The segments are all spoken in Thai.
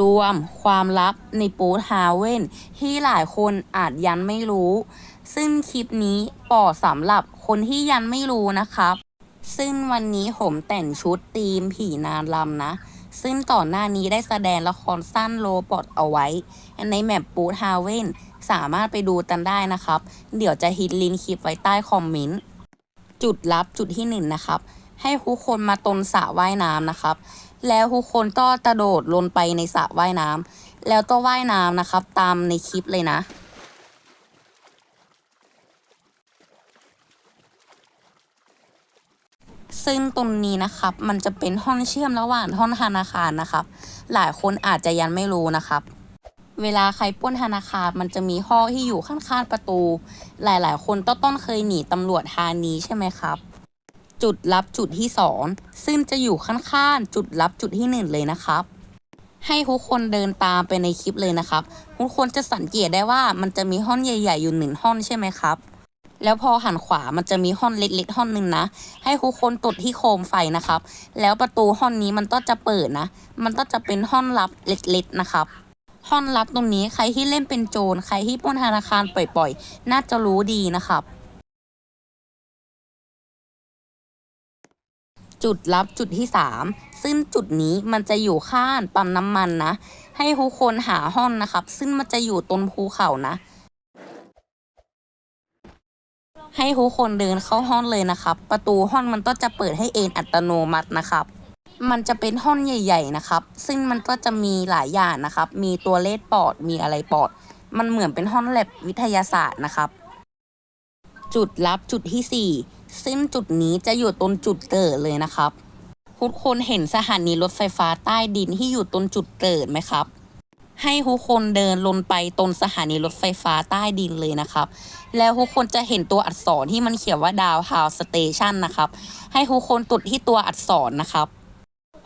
รวมความลับในปูทาเว่นที่หลายคนอาจยันไม่รู้ ซึ่งคลิปนี้ปอสำหรับคนที่ยันไม่รู้นะครับ ซึ่งวันนี้ผมแต่งชุดธีมผีนางรำนะ ซึ่งก่อนหน้านี้ได้แสดงละครสั้นโลบอทเอาไว้ ในแมปปูทาเว่นสามารถไปดูกันได้นะครับ เดี๋ยวจะฮิตลิงก์คลิปไว้ใต้คอมเมนต์จุดลับจุดที่หนึ่งนะครับ ให้ทุกคนมาตนสระว่ายน้ำนะครับ แล้วทุกคนก็กระโดดลงไปในสระว่ายน้ำแล้วก็ว่ายน้ำนะครับ ตามในคลิปเลยนะซึ่งตรงนี้นะครับมันจะเป็นห้องเชื่อมระหว่างห้องธนาคารนะครับ หลายคนอาจจะยังไม่รู้นะครับ เวลาใครป้นธนาคารมันจะมีห้องที่อยู่ข้างๆประตู หลายๆ คนต้องต้นเคยหนีตำรวจทานี้ใช่ไหมครับ จุดลับจุดที่สองซึ่งจะอยู่ข้างๆจุดลับจุดที่หนึ่งเลยนะครับ ให้ทุกคนเดินตามไปในคลิปเลยนะครับทุกคนจะสังเกตได้ว่ามันจะมีห้องใหญ่ ๆ อยู่หนึ่งห้องใช่ไหมครับ แล้วพอหันขวามันจะมีห้องเล็กๆห้องหนึ่งนะ ให้ทุกคนตดที่โคมไฟนะครับ แล้วประตูห้องนี้มันก็จะเปิดนะ มันก็จะเป็นห้องลับเล็กๆนะครับห้องลับตรงนี้ใครที่เล่นเป็นโจรใครที่ปล้นธนาคารปล่อยๆ น่าจะรู้ดีนะครับ จุดลับจุดที่ 3 ซึ่งจุดนี้มันจะอยู่ข้างปั๊มน้ำมันนะ ให้ทุกคนหาห้องนะครับ ซึ่งมันจะอยู่ตนภูเขานะ ให้ทุกคนเดินเข้าห้องเลยนะครับ ประตูห้องมันก็จะเปิดให้เองอัตโนมัตินะครับ มันจะเป็นห้องใหญ่ ๆนะครับ ซึ่งมันก็จะมีหลายอย่างนะครับ มีตัวเลขปอดมีอะไรปอด มันเหมือนเป็นห้องแลบวิทยาศาสตร์นะครับ จุดลับจุดที่4 ซึ่งจุดนี้จะอยู่ตรงจุดเกิดเลยนะครับ ทุกคนเห็นสถานีรถไฟฟ้าใต้ดินที่อยู่ตรงจุดเกิดไหมครับ ให้ทุกคนเดินลงไปตรงสถานีรถไฟฟ้าใต้ดินเลยนะครับ แล้วทุกคนจะเห็นตัวอักษรที่มันเขียนว่าดาวฮาวสเตชันนะครับ ให้ทุกคนตุดที่ตัวอักษรนะครับ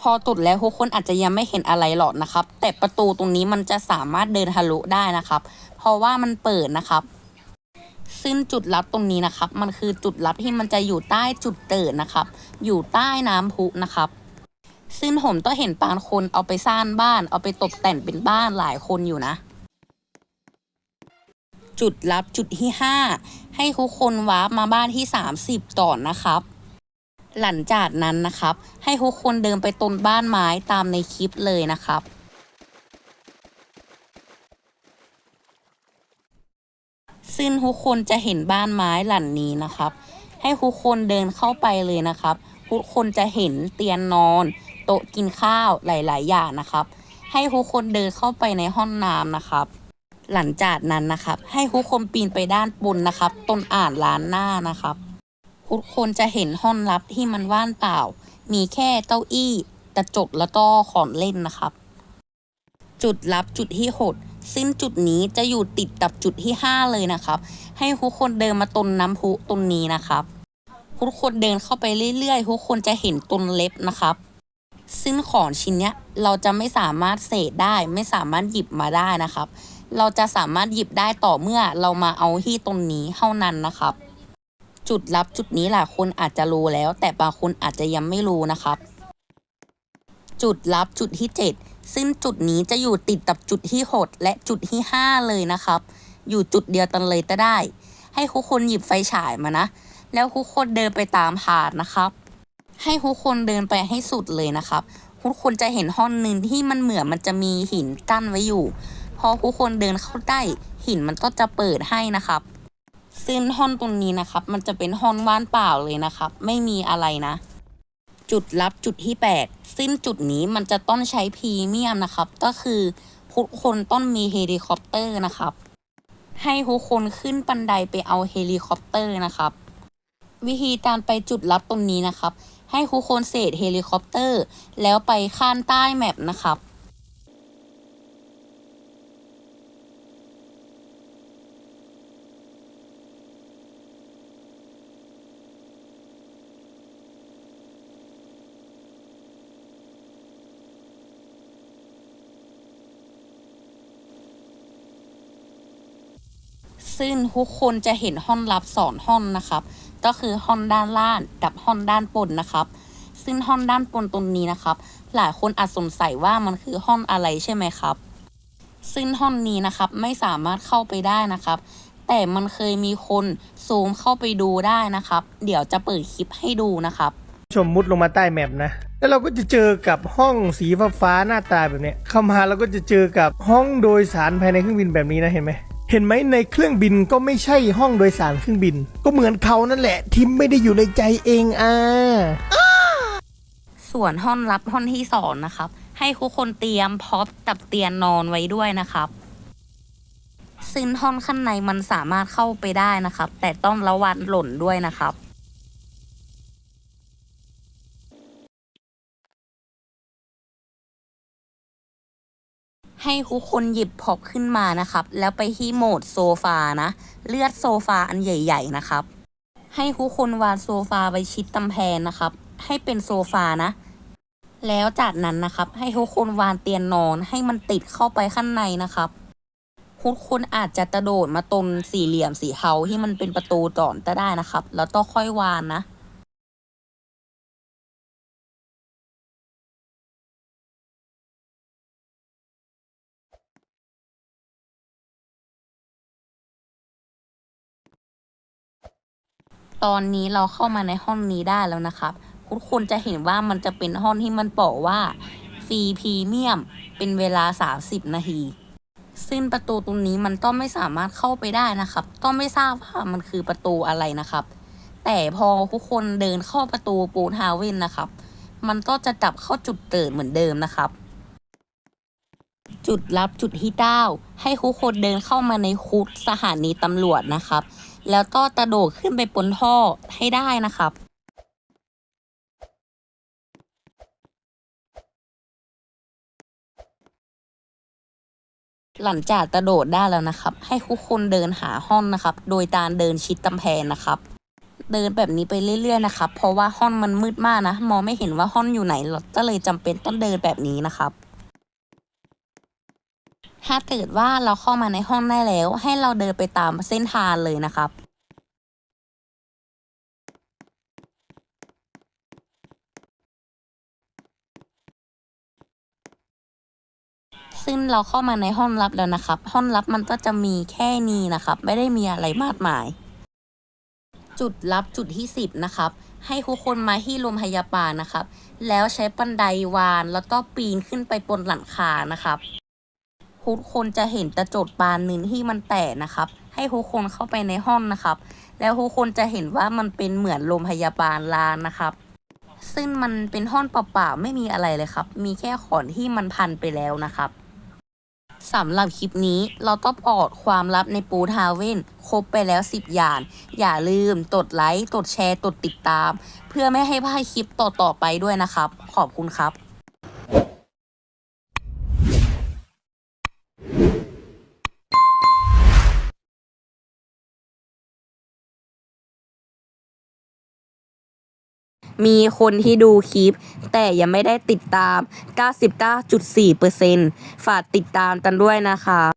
พอตุดแล้วทุกคนอาจจะยังไม่เห็นอะไรหรอกนะครับ แต่ประตูตรงนี้มันจะสามารถเดินทะลุได้นะครับ เพราะว่ามันเปิดนะครับ ซึ่งจุดลับตรงนี้นะครับ มันคือจุดลับที่มันจะอยู่ใต้จุดเกิดนะครับ อยู่ใต้น้ำพุนะครับ ซึ่งผมก็เห็นบางคนเอาไปสร้างบ้าน เอาไปตกแต่งเป็นบ้านหลายคนอยู่นะ จุดลับจุดที่ 5 ให้ทุกคนวาร์ปมาบ้านที่ 30ต่อนนะครับ หลังจากนั้นนะครับ ให้ทุกคนเดินไปต้นบ้านไม้ตามในคลิปเลยนะครับ ซึ่งทุกคนจะเห็นบ้านไม้หลังนี้นะครับ ให้ทุกคนเดินเข้าไปเลยนะครับ ทุกคนจะเห็นเตียงนอน โต๊ะกินข้าวหลาย ๆ อย่างนะครับ ให้ทุกคนเดินเข้าไปในห้องน้ำนะครับ หลังจากนั้นนะครับ ให้ทุกคนปีนไปด้านบนนะครับต้นอ่านล้านหน้านะครับทุกคนจะเห็นห้องลับที่มันว่างเปล่า มีแค่เก้าอี้กระจกแล้วก็ของเล่นนะครับ จุดลับจุดที่หก ซึ่งจุดนี้จะอยู่ติดกับจุดที่ 5 เลยนะครับ ให้ทุกคนเดินมาตนน้ำพุตรงนี้นะครับทุกคนเดินเข้าไปเรื่อยๆทุกคนจะเห็นตนเล็บนะครับ ซึ่งของชิ้นเนี้ยเราจะไม่สามารถเสกได้ ไม่สามารถหยิบมาได้นะครับ เราจะสามารถหยิบได้ต่อเมื่อเรามาเอาที่ตรงนี้เท่านั้นนะครับ จุดลับจุดนี้หลายคนอาจจะรู้แล้ว แต่บางคนอาจจะยังไม่รู้นะครับ จุดลับจุดที่ 7 ซึ่งจุดนี้จะอยู่ติดกับจุดที่6และจุดที่ 5 เลยนะครับ อยู่จุดเดียวกันเลยก็ได้ ให้ทุกคนหยิบไฟฉายมานะ แล้วทุกคนเดินไปตามหาดนะครับ ให้ทุกคนเดินไปให้สุดเลยนะครับทุกคนจะเห็นห้องหนึ่งที่มันเหมือนมันจะมีหินกั้นไว้อยู่ พอทุกคนเดินเข้าใต้หินมันก็จะเปิดให้นะครับ ซึ่งห้องตรงนี้นะครับ มันจะเป็นห้องว่างเปล่าเลยนะครับ ไม่มีอะไรนะ จุดลับจุดที่ 8 ซึ่งจุดนี้มันจะต้องใช้พรีเมียมนะครับ ก็คือทุกคนต้องมีเฮลิคอปเตอร์นะครับ ให้ทุกคนขึ้นบันไดไปเอาเฮลิคอปเตอร์นะครับ วิธีการไปจุดลับตรงนี้นะครับ ให้ทุกคนเศษเฮลิคอปเตอร์ แล้วไปข้านใต้แมปนะครับ ซึ่งทุกคนจะเห็นห้องลับสองห้องนะครับ ก็คือห้องด้านล่างกับห้องด้านบนนะครับ ซึ่งห้องด้านบนตรงนี้นะครับ หลายคนอาจสงสัยว่ามันคือห้องอะไรใช่ไหมครับ ซึ่งห้องนี้นะครับไม่สามารถเข้าไปได้นะครับ แต่มันเคยมีคนซูมเข้าไปดูได้นะครับ เดี๋ยวจะเปิดคลิปให้ดูนะครับชมมุดลงมาใต้แมปนะ แล้วเราก็จะเจอกับห้องสีฟ้าฟาๆหน้าตาแบบนี้เข้ามาเราก็จะเจอกับห้องโดยสารภายในเครื่องบินแบบนี้นะเห็นไหม เห็นไหมในเครื่องบินก็ไม่ใช่ห้องโดยสารเครื่องบิน ก็เหมือนเขานั่นแหละที่ไม่ได้อยู่ในใจเองอะส่วนห้องรับห้องที่สองนะครับ ให้ทุกคนเตรียมพร็อพกับเตียงนอนไว้ด้วยนะครับ ซึ่งห้องข้างในมันสามารถเข้าไปได้นะครับ แต่ต้องระวังหล่นด้วยนะครับ ให้ทุกคนหยิบพ็อพขึ้นมานะครับ แล้วไปที่โหมดโซฟานะ เลือดโซฟาอันใหญ่ ๆ นะครับ ให้ทุกคนวางโซฟาไว้ชิดกำแพงนะครับ ให้เป็นโซฟานะ แล้วจากนั้นนะครับ ให้ทุกคนวางเตียงนอนให้มันติดเข้าไปข้างในนะครับทุกคนอาจจะกระโดดมาตรงสี่เหลี่ยมสีเทาที่มันเป็นประตูก่อนก็ได้นะครับ แล้วต้องค่อยวางนะ ตอนนี้เราเข้ามาในห้องนี้ได้แล้วนะครับทุกคนจะเห็นว่ามันจะเป็นห้องที่มันบอกว่าฟรีพรีเมียมเป็นเวลา 30 นาทีซึ่งประตูตรงนี้มันต้องไม่สามารถเข้าไปได้นะครับ ต้องไม่ทราบว่ามันคือประตูอะไรนะครับ แต่พอทุกคนเดินเข้าประตูปูนฮาเวนนะครับ มันก็จะกลับเข้าจุดเกิดเหมือนเดิมนะครับ จุดลับจุดที่เก้าให้ทุกคนเดินเข้ามาในคุกสถานีตำรวจนะครับ แล้วก็กระโดดขึ้นไปบนท่อให้ได้นะครับหลังจากกระโดดได้แล้วนะครับ ให้ทุกคนเดินหาห้องนะครับ โดยการเดินชิดกำแพงนะครับ เดินแบบนี้ไปเรื่อย ๆ นะครับ เพราะว่าห้องมันมืดมากนะ มองไม่เห็นว่าห้องอยู่ไหนเราก็เลยจำเป็นต้องเดินแบบนี้นะครับ ถ้าเกิดว่าเราเข้ามาในห้องได้แล้ว ให้เราเดินไปตามเส้นทางเลยนะครับซึ่งเราเข้ามาในห้องลับแล้วนะครับ ห้องลับมันก็จะมีแค่นี้นะครับ ไม่ได้มีอะไรมากมาย จุดลับจุดที่สิบนะครับ ให้ทุกคนมาที่โรงพยาบาลนะครับ แล้วใช้บันไดวานแล้วก็ปีนขึ้นไปบนหลังคานะครับ ทุกคนจะเห็นกระจกบานหนึ่งที่มันแตกนะครับ ให้ทุกคนเข้าไปในห้องนะครับ แล้วทุกคนจะเห็นว่ามันเป็นเหมือนโรงพยาบาลลานนะครับ ซึ่งมันเป็นห้องเปล่าๆไม่มีอะไรเลยครับ มีแค่ขอนที่มันพันไปแล้วนะครับสำหรับคลิปนี้เราต้องออดความลับในปูทาเว่นครบไปแล้ว 10 อย่าง อย่าลืมกดไลค์กดแชร์กดติดตาม เพื่อไม่ให้พลาดคลิปต่อๆไปด้วยนะครับ ขอบคุณครับ มีคนที่ดูคลิป แต่ยังไม่ได้ติดตาม 99.4%ฝากติดตามกันด้วยนะคะ